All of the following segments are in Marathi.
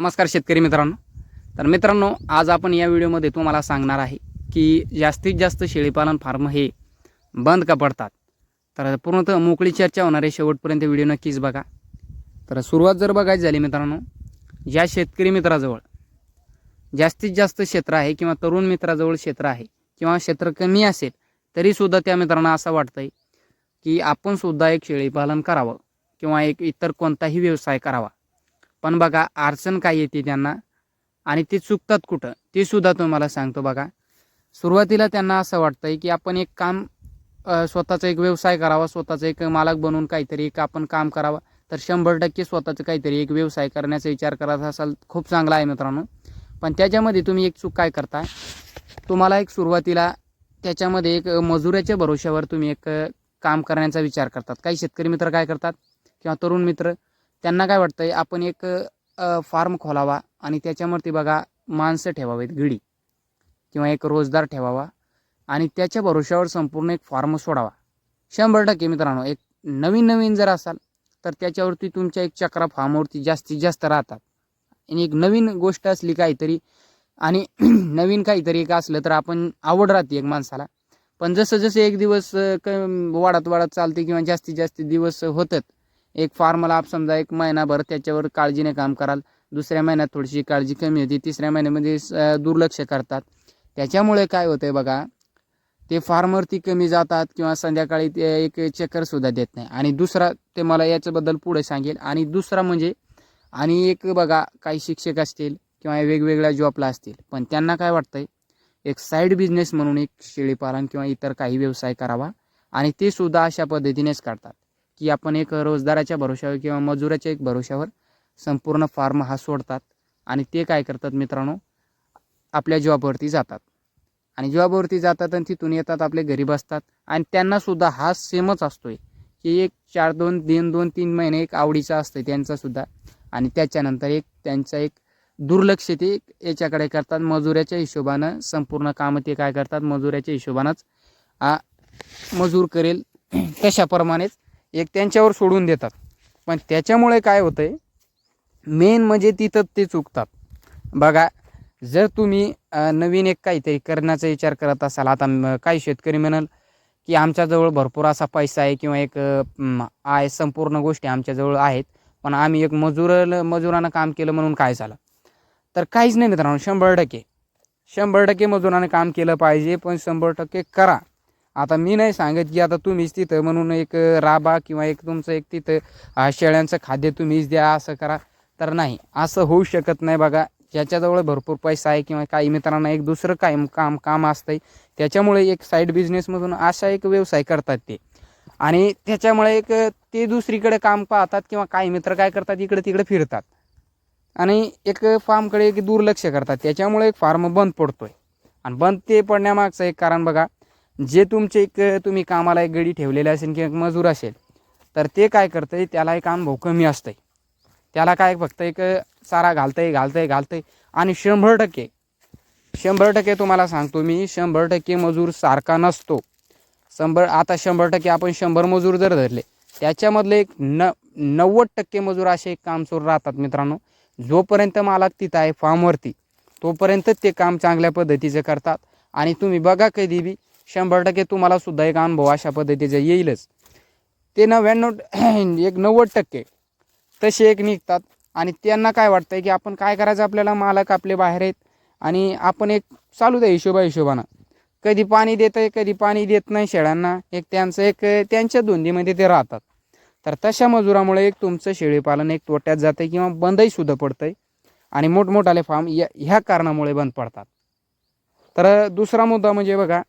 नमस्कार शेतकरी मित्रांनो. तर मित्रांनो आज आपण या व्हिडिओमध्ये तुम्हाला सांगणार आहे की जास्तीत जास्त शेळीपालन फार्म हे बंद का पडतात? तर पूर्णतः मोकळी चर्चा होणार आहे. शेवटपर्यंत व्हिडिओ नक्कीच बघा. तर सुरुवात जर बघायची झाली मित्रांनो ज्या शेतकरी मित्राजवळ जास्तीत जास्त क्षेत्र आहे किंवा तरुण मित्राजवळ क्षेत्र आहे किंवा क्षेत्र कमी असेल तरीसुद्धा त्या मित्रांना असं वाटतंय की आपणसुद्धा एक शेळीपालन करावं किंवा एक इतर कोणताही व्यवसाय करावा. पण बघा अडचण काय येते त्यांना आणि ते चुकतात कुठं ते सुद्धा तुम्हाला सांगतो बघा. सुरुवातीला त्यांना असं वाटतंय की आपण एक काम स्वतःचा एक व्यवसाय करावा स्वतःचा एक मालक बनून काहीतरी एक आपण काम करावं. तर शंभर टक्के स्वतःचं काहीतरी एक व्यवसाय करण्याचा विचार करत असाल खूप चांगला आहे मित्रांनो. पण त्याच्यामध्ये तुम्ही एक चूक काय करता? तुम्हाला एक सुरुवातीला त्याच्यामध्ये एक मजुराच्या भरोश्यावर तुम्ही एक काम करण्याचा विचार करतात. काही शेतकरी मित्र काय करतात? किंवा तरुण मित्र त्यांना काय वाटतंय आपण एक फार्म खोलावा आणि त्याच्यावरती बघा माणसं ठेवावेत गिडी किंवा एक रोजदार ठेवावा आणि त्याच्या भरोश्यावर संपूर्ण एक फार्म सोडावा. शंभर टक्के मित्रांनो एक नवीन नवीन जर असाल तर त्याच्यावरती तुमच्या एक चक्रा फार्मवरती जास्तीत जास्त राहतात. आणि एक नवीन गोष्ट असली काहीतरी आणि नवीन काहीतरी एक असलं तर आपण आवड राहते एक माणसाला. पण जसं जसं एक दिवस क वाढत वाढत चालते किंवा जास्तीत जास्त दिवस होतात एक फॉर्मला आप समजा एक महिनाभर त्याच्यावर काळजीने काम कराल. दुसऱ्या महिन्यात थोडीशी काळजी कमी होती. तिसऱ्या महिन्यामध्ये स- दुर्लक्ष करतात. त्याच्यामुळे काय होतंय बघा ते फार्मवरती कमी जातात किंवा संध्याकाळी ते एक चक्करसुद्धा देत नाही. आणि दुसरा ते मला याच्याबद्दल पुढे सांगेल. आणि दुसरा म्हणजे आणि एक बघा काही शिक्षक असतील किंवा वेगवेगळ्या जॉबला असतील पण त्यांना काय वाटतंय एक साईड बिझनेस म्हणून एक शेळीपालन किंवा इतर काही व्यवसाय करावा. आणि ते सुद्धा अशा पद्धतीनेच करतात. की आपण एक रोजदाराच्या भरोश्यावर किंवा मजुराच्या एक भरोश्यावर संपूर्ण फार्म हा सोडतात आणि ते काय करतात मित्रांनो? आपल्या जॉबवरती जातात. आणि जॉबवरती जातात आणि तिथून येतात आपले घरी बसतात आणि त्यांनासुद्धा हा सेमच असतोय की एक चार दोन दिन दोन तीन महिने एक आवडीचा असतं त्यांचासुद्धा आणि त्याच्यानंतर एक त्यांचा एक दुर्लक्ष ते याच्याकडे करतात. मजुराच्या हिशोबानं संपूर्ण कामं ते काय करतात? मजुऱ्याच्या हिशोबानंच मजूर करेल. तशाप्रमाणेच एक त्यांच्यावर सोडून देतात. पण त्याच्यामुळे काय होतं आहे मेन म्हणजे तिथं ते चुकतात. बघा जर तुम्ही नवीन एक काहीतरी करण्याचा विचार करत असाल आता काही शेतकरी म्हणाल की आमच्याजवळ भरपूर असा पैसा आहे किंवा एक आहे संपूर्ण गोष्टी आमच्याजवळ आहेत पण आम्ही एक मजूर मजुरानं काम केलं म्हणून काय झालं? तर काहीच नाही मित्रांनो शंभर टक्के. शंभर टक्के मजुरानं काम केलं पाहिजे पण शंभर टक्के करा. आता मी नाही सांगत की आता तुम्हीच तिथं म्हणून एक राबा किंवा एक तुमचं एक तिथं शेळ्यांचं खाद्य तुम्हीच द्या असं करा. तर नाही असं होऊ शकत नाही बघा. ज्याच्याजवळ भरपूर पैसा आहे किंवा काही मित्रांना एक दुसरं काय काम काम असतंय त्याच्यामुळे एक साईड बिझनेसमधून असा एक व्यवसाय करतात ते. आणि त्याच्यामुळे एक ते दुसरीकडे काम पाहतात किंवा काही मित्र काय करतात इकडे तिकडे फिरतात. आणि एक फार्मकडे एक दुर्लक्ष करतात. त्याच्यामुळे एक फार्म बंद पडतोय. आणि बंद ते पडण्यामागचं एक कारण बघा जे तुमचे एक तुम्ही कामाला एक गडी ठेवलेले असेल किंवा एक मजूर असेल तर ते काय करतंय त्याला एक अनुभव कमी असतंय. त्याला काय फक्त एक चारा घालतंय घालतंय घालतंय आणि शंभर टक्के शंभर टक्के तुम्हाला सांगतो मी शंभर टक्के मजूर सारखा नसतो. शंभर आता शंभर टक्के आपण शंभर मजूर जर धरले त्याच्यामधले एक न नव्वद टक्के मजूर असे एक कामचोर राहतात मित्रांनो. जोपर्यंत मालक तिथं आहे फार्मवरती तोपर्यंत ते काम चांगल्या पद्धतीचं करतात. आणि तुम्ही बघा कधी बी शंभर टक्के तुम्हाला सुद्धा एक अनुभव अशा पद्धतीचं येईलच. ते नव्याण्णव एक नव्वद टक्के तसे एक निघतात आणि त्यांना काय वाटतंय की आपण काय करायचं? आपल्याला मालक आपले बाहेर आहेत आणि आपण एक चालू द्या हिशोबा हिशोबानं कधी पाणी देत आहे कधी पाणी देत नाही शेळ्यांना. एक त्यांचं एक त्यांच्या धुंदीमध्ये ते राहतात. तर तशा मजुरामुळे एक तुमचं शेळीपालन एक तोट्यात जातं किंवा बंदही सुद्धा पडतंय आणि मोठमोठाले फार्म या ह्या कारणामुळे बंद पडतात. तर दुसरा मुद्दा म्हणजे बघा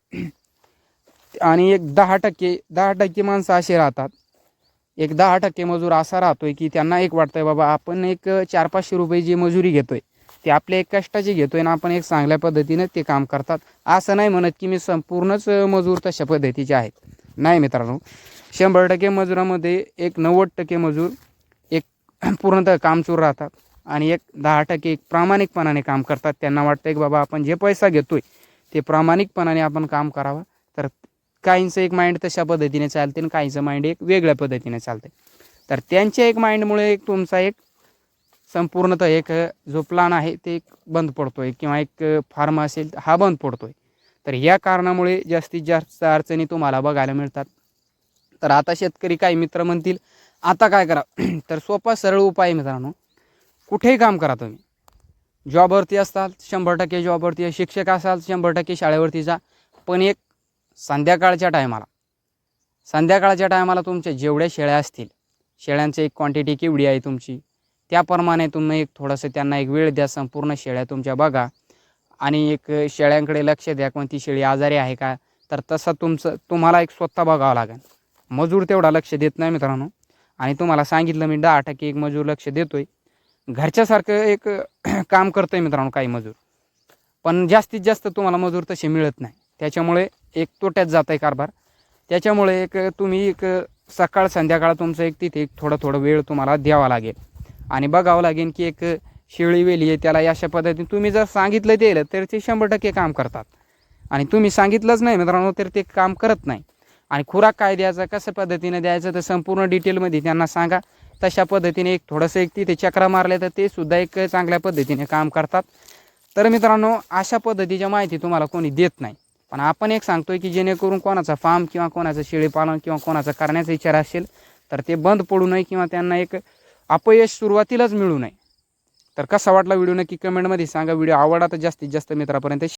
आणि एक दहा टक्के दहा टक्के माणसं असे राहतात. एक दहा टक्के मजूर असा राहतोय की त्यांना एक वाटतंय बाबा आपण एक चार पाचशे रुपये जी मजुरी घेतोय ते आपल्या एक कष्टाची घेतोय ना आपण एक चांगल्या पद्धतीनं ते काम करतात. असं नाही म्हणत की मी संपूर्णच मजूर तशा पद्धतीचे आहेत. नाही मित्रांनो शंभर टक्के मजुरामध्ये एक नव्वद टक्के मजूर एक पूर्णतः कामचूर राहतात आणि एक दहा टक्के एक प्रामाणिकपणाने काम करतात. त्यांना वाटतं की बाबा आपण जे पैसा घेतोय ते प्रामाणिकपणाने आपण काम करावं. तर काहींचं एक माइंड तशा पद्धतीने चालते आणि काहींचं माइंड एक वेगळ्या पद्धतीने चालते. तर त्यांच्या एक माइंडमुळे एक तुमचा एक संपूर्णतः एक जो प्लान आहे ते एक बंद पडतो आहे किंवा एक फार्म असेल हा बंद पडतो आहे तर या कारणामुळे जास्तीत जास्त अडचणी तुम्हाला बघायला मिळतात. तर आता शेतकरी काही मित्र म्हणतील आता काय करा? तर सोपा सरळ उपाय मित्रांनो कुठेही काम करा तुम्ही. जॉबवरती असतात शंभर टक्के जॉबवरती शिक्षक असाल शंभर टक्के शाळेवरती जा. पण एक संध्याकाळच्या टायमाला. संध्याकाळच्या टायमाला तुमच्या जेवढ्या शेळ्या असतील शेळ्यांची एक क्वांटिटी केवढी आहे तुमची त्याप्रमाणे तुम्ही एक थोडंसं त्यांना एक वेळ द्या संपूर्ण शेळ्या तुमच्या बघा. आणि एक शेळ्यांकडे लक्ष द्या कोणती शेळी आजारी आहे का? तर तसं तुमचं तुम्हाला एक स्वतः बघावं लागेल. मजूर तेवढा लक्ष देत नाही मित्रांनो. आणि तुम्हाला सांगितलं मी दहा टक्के एक मजूर लक्ष देतो आहे घरच्यासारखं एक काम करतोय मित्रांनो काही मजूर. पण जास्तीत जास्त तुम्हाला मजूर तसे मिळत नाही. त्याच्यामुळे एक तोट्यात जात आहे कारभार. त्याच्यामुळे एक तुम्ही एक सकाळ संध्याकाळ तुमचं एक तिथे एक थोडं थोडं वेळ तुम्हाला द्यावा लागेल. आणि बघावं लागेल की एक शेळी वेली आहे त्याला अशा पद्धतीने तुम्ही जर सांगितलं दिलं तर ते शंभर टक्के काम करतात. आणि तुम्ही सांगितलंच नाही मित्रांनो तर ते काम करत नाही. आणि खुराक काय द्यायचा कसं पद्धतीने द्यायचं तर संपूर्ण डिटेलमध्ये त्यांना सांगा. तशा पद्धतीने एक थोडंसं एक तिथे चक्रा मारल्या तर ते सुद्धा एक चांगल्या पद्धतीने काम करतात. तर मित्रांनो अशा पद्धतीच्या माहिती तुम्हाला कोणी देत नाही. पण आपण एक सांगतोय की जेणेकरून कोणाचा फार्म किंवा कोणाचं शेळीपालन किंवा कोणाचा करण्याचा विचार असेल तर ते बंद पडू नये किंवा त्यांना एक अपयश सुरुवातीलाच मिळू नये. तर कसा वाटला व्हिडिओ नक्की कमेंटमध्ये सांगा. व्हिडिओ आवडला तर जास्तीत जास्त मित्रापर्यंत